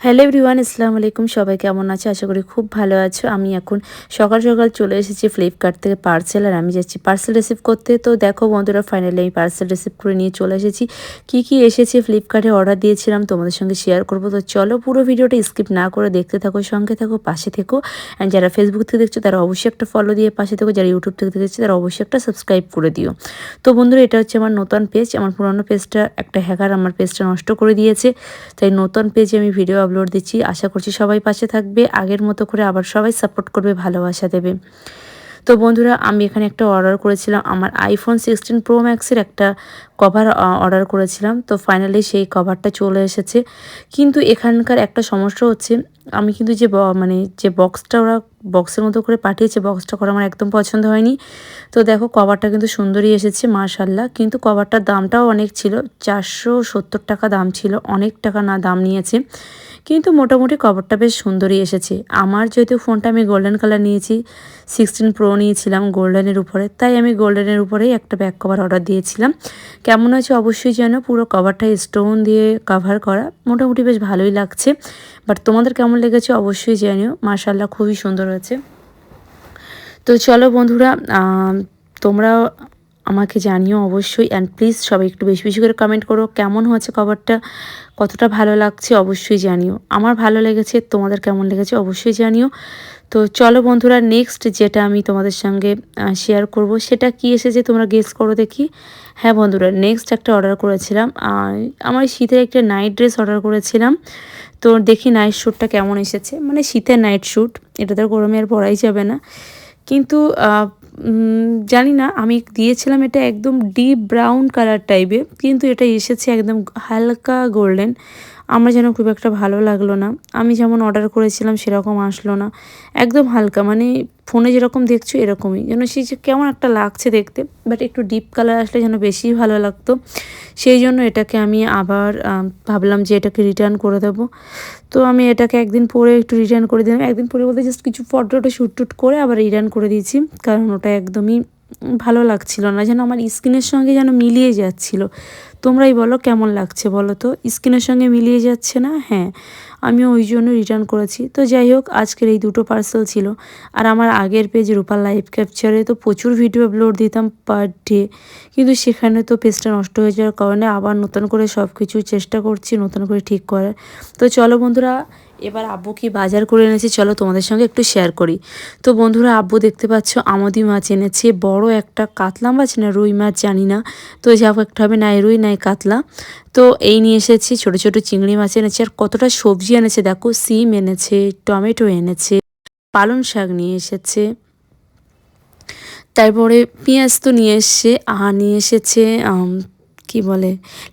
Hello everyone, আসসালামু আলাইকুম। সবাই কেমন আছে? আশা করি খুব ভালো আছো। আমি এখন সকাল সকাল চলে এসেছি ফ্লিপকার্ট থেকে পার্সেল আর আমি যাচ্ছি পার্সেল রিসিভ করতে। তো দেখো বন্ধুরা ফাইনালি আমি পার্সেল রিসিভ করে নিয়ে চলে এসেছি। কি কি এসেছে ফ্লিপকার্টে অর্ডার দিয়েছিলাম তোমাদের সঙ্গে শেয়ার করব। তো চলো পুরো ভিডিওটা স্কিপ না করে দেখতে থাকো, সঙ্গে থাকো, পাশে থেকো। অ্যান্ড যারা ফেসবুক থেকে দেখছ, তারা অবশ্যই একটা ফলো দিয়ে পাশে থেকো। যারা ইউটিউব থেকে দেখছ, তারা অবশ্যই একটা সাবস্ক্রাইব করে দিও। তো বন্ধুরা, এটা হচ্ছে আমার নতুন পেজ আমার পুরনো পেজটা একটা হ্যাকার আমার পেজটা নষ্ট করে দিয়েছে। তাই নতুন পেজে আমি ভিডিও আপলোড দিচ্ছি। আশা করছি সবাই পাশে থাকবে। আগের মতো করে আবার সবাই সাপোর্ট করবে, ভালোবাসা দেবে। তো বন্ধুরা, আমি এখানে একটা অর্ডার করেছিলাম। আমার আইফোন সিক্সটিন প্রো ম্যাক্সের একটা কভার অর্ডার করেছিলাম। তো ফাইনালি সেই কভারটা চলে এসেছে। কিন্তু এখানকার একটা সমস্যা হচ্ছে, আমি কিন্তু যে মানে যে বক্সটা ওরা বক্সের মতো করে পাঠিয়েছে বক্সটা করা আমার একদম পছন্দ হয়নি। তো দেখো কভারটা কিন্তু সুন্দরই এসেছে মাশাল্লাহ কিন্তু কভারটার দামটাও অনেক ছিল, চারশো সত্তর টাকা দাম ছিল, অনেক টাকা না দাম নিয়েছে। কিন্তু মোটামুটি কভারটা বেশ সুন্দরই এসেছে। আমার যেহেতু ফোনটা আমি গোল্ডেন কালার নিয়েছি সিক্সটিন প্রো নিয়েছিলাম গোল্ডেনের উপরে, তাই আমি গোল্ডেনের উপরেই একটা ব্যাক কভার অর্ডার দিয়েছিলাম। কেমন আছে অবশ্যই যেন পুরো কভারটা স্টোন দিয়ে কভার করা, মোটামুটি বেশ ভালোই লাগছে। বাট তোমাদের কেমন লেগেছে অবশ্যই জানিও। মার্শাল্লাহ খুবই সুন্দর হয়েছে। তো চলো বন্ধুরা তোমরা আমাকে জানিও অবশ্যই অ্যান্ড প্লিজ সবাই একটু বেশি বেশি করে কমেন্ট করো, কেমন হয়েছে কভারটা কতটা ভালো লাগছে অবশ্যই জানিও। আমার ভালো লেগেছে, তোমাদের কেমন লেগেছে অবশ্যই জানিও। তো চলো বন্ধুরা নেক্সট যেটা আমি তোমাদের সঙ্গে শেয়ার করব, সেটা কি এসেছে তোমরা গেস করো দেখি। হ্যাঁ বন্ধুরা নেক্সট একটা অর্ডার করেছিলাম আমার শীতের একটা নাইট ড্রেস অর্ডার করেছিলাম। তো দেখি নাইট শ্যুটটা কেমন এসেছে। মানে শীতের নাইট শ্যুট এটা তো গরমে আর পরাই যাবে না। কিন্তু জানি না, আমি দিয়েছিলাম এটা একদম ডিপ ব্রাউন কালার টাইপের কিন্তু এটা এসেছে একদম হালকা গোল্ডেন আমার যেন খুব একটা ভালো লাগল না। আমি যেমন অর্ডার করেছিলাম সেরকম আসলো না। একদম হালকা মানে ফোনে যেরকম দেখছ এরকমই। যেন যে কেমন একটা লাগছে দেখতে বাট একটু ডিপ কালার আসলে যেন বেশি ভালো লাগতো। সেই জন্য এটাকে আমি আবার ভাবলাম যে এটাকে রিটার্ন করে দেবো। তো আমি এটাকে একদিন পরে একটু রিটার্ন করে দিলাম। একদিন পরে বলতে জাস্ট কিছু ফটোটা শ্যুট টুট করে আবার রিটার্ন করে দিয়েছি। কারণ ওটা একদমই ভালো লাগছিল না, যেন আমার স্কিনের সঙ্গে যেন মিলিয়ে যাচ্ছিল। তোমরাই বলো কেমন লাগছে বলো তো? স্কিনের সঙ্গে মিলিয়ে যাচ্ছে না? হ্যাঁ। আমি ওই জন্য রিটার্ন করেছি। তো যাই হোক আজকের এই দুটো পার্সেল ছিল। আর আমার আগের পেজ রূপার লাইভ ক্যাপচারে তো প্রচুর ভিডিও আপলোড দিতাম পার ডে কিন্তু সেখানে তো পেজটা নষ্ট হয়ে যাওয়ার কারণে আবার নতুন করে সব কিছু চেষ্টা করছি, নতুন করে ঠিক করার। তো চলো বন্ধুরা, এবার আব্বু কি বাজার করে এনেছে চলো তোমাদের সঙ্গে একটু শেয়ার করি। তো বন্ধুরা, আব্বু দেখতে পাচ্ছ, আমদি মাছ এনেছে। বড় একটা কাতলা মাছ না রুই মাছ জানি না। তো যা একটা হবে নাই রুই, নাই কাতলা। তো এই নিয়ে এসেছি, ছোট ছোট চিংড়ি মাছ এনেছে। আর কতটা সবজি এনেছে দেখো, সিম এনেছে, টমেটো এনেছে, পালং শাক নিয়ে এসেছে। তারপরে পেঁয়াজ তো নিয়ে এসছে, আহা, নিয়ে এসেছে কি বলে,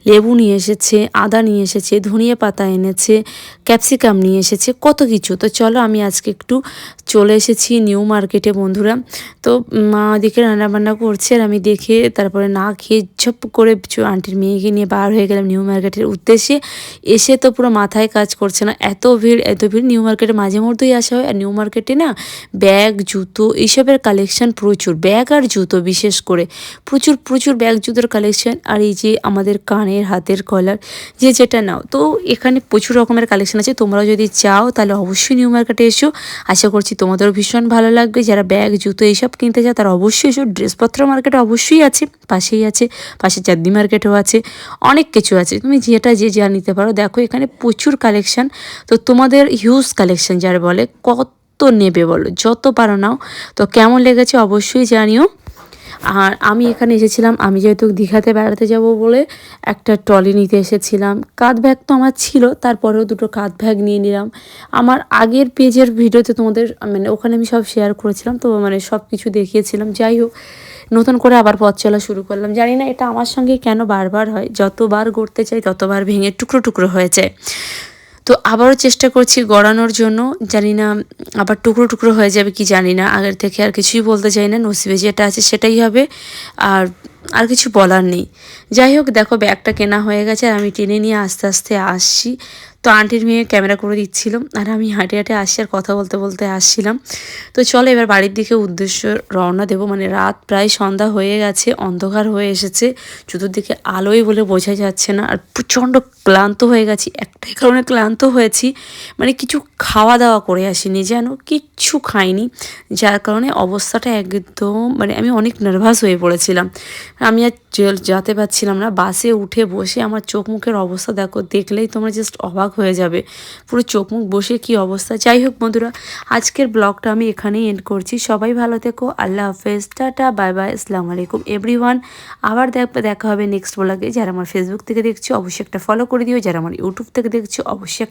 লেবু নিয়ে এসেছে, আদা নিয়ে এসেছে, ধনিয়া পাতা এনেছে, ক্যাপসিকাম নিয়ে এসেছে, কত কিছু। তো চলো আমি আজকে একটু চলে এসেছি নিউ মার্কেটে, বন্ধুরা। তো মা দিকে রান্নাবান্না করছে আর আমি দেখে তারপরে না খেয়ে ঝপ করে আন্টির মেয়েকে নিয়ে বার হয়ে গেলাম নিউ মার্কেটের উদ্দেশ্যে। এসে তো পুরো মাথায় কাজ করছে না, এত ভিড় এত ভিড়। নিউ মার্কেটে মাঝে মধ্যেই আসা হয় আর নিউ মার্কেটে না ব্যাগ, জুতো এইসবের কালেকশন প্রচুর, ব্যাগ আর জুতো বিশেষ করে। প্রচুর প্রচুর ব্যাগ, জুতোর কালেকশন আর এই যে আমাদের কানের, হাতের কলার যে যেটা নাও। তো এখানে প্রচুর রকমের কালেকশন আছে। তোমরাও যদি চাও, তাহলে অবশ্যই নিউ মার্কেটে এসো। আশা করছি তোমাদেরও ভীষণ ভালো লাগবে। যারা ব্যাগ, জুতো এইসব কিনতে চাও, তারা অবশ্যই এসো। ড্রেসপত্র মার্কেটে অবশ্যই আছে। পাশেই আছে। পাশে চাঁদনি মার্কেটও আছে। অনেক কিছু আছে। তুমি যেটা যে যা নিতে পারো। দেখো, এখানে প্রচুর কালেকশান তো তোমাদের হিউজ কালেকশান যারা বলে, কত নেবে বলো? যত পারো নাও। তো কেমন লেগেছে অবশ্যই জানিও। আর আমি এখানে এসেছিলাম, আমি যেহেতু দীঘাতে বেড়াতে যাব বলে একটা ট্রলি নিতে এসেছিলাম। কাঁধ ব্যাগ তো আমার ছিল, তারপরেও দুটো কাঁধ ব্যাগ নিয়ে নিলাম। আমার আগের পেজের ভিডিওতে তোমাদের মানে ওখানে আমি সব শেয়ার করেছিলাম, তো মানে সব কিছু দেখিয়েছিলাম। যাই হোক, নতুন করে আবার পথ চলা শুরু করলাম। জানি না এটা আমার সঙ্গে কেন বারবার হয়, যতবার গড়তে চাই ততবার ভেঙে টুকরো টুকরো হয়ে যায়। তো আবারও চেষ্টা করছি গড়ানোর জন্য। জানি না, আবার টুকরো টুকরো হয়ে যাবে, কি জানি না। আগের থেকে আর কিছুই বলতে চাই না, নসিবে যেটা আছে সেটাই হবে। আর আর কিছু বলার নেই। যাই হোক, দেখো ব্যাগটা কেনা হয়ে গেছে আর আমি টেনে নিয়ে আস্তে আস্তে আসছি। তো আন্টির মেয়ে ক্যামেরা করে দিচ্ছিল আর আমি হাঁটে হাঁটে আসছি আর কথা বলতে বলতে আসছিলাম। তো চলো এবার বাড়ির দিকে উদ্দেশ্য রওনা দেবো। মানে রাত প্রায় সন্ধ্যা হয়ে গেছে, অন্ধকার হয়ে এসেছে। চতুর্দিকে আলোই বলে বোঝা যাচ্ছে না আর প্রচণ্ড ক্লান্ত হয়ে গেছি। একটাই কারণে ক্লান্ত হয়েছি মানে কিছু খাওয়া দাওয়া করে আসিনি যেন, কিচ্ছু খাইনি। যার কারণে অবস্থাটা একদম মানে আমি অনেক নার্ভাস হয়ে পড়েছিলাম। আমি আর যেতে পারছিলাম না। বাসে উঠে বসে আমার চোখ মুখের অবস্থা দেখো, দেখলেই তোমরা জাস্ট অবাক হয়ে যাবে। পুরো চোখ মুখ বসে কি অবস্থা। যাই হোক বন্ধুরা, আজকের ব্লগটা আমি এখানেই এন্ড করছি। সবাই ভালো থেকো, আল্লাহ হাফেজ, টাটা বাই বাই আসসালামু আলাইকুম এভরিওয়ান আবার দেখ- হবে নেক্সট ব্লগে যারা আমার ফেসবুক থেকে দেখছ, অবশ্যই একটা ফলো করে দিও। যারা আমার ইউটিউব থেকে দেখছ, অবশ্যই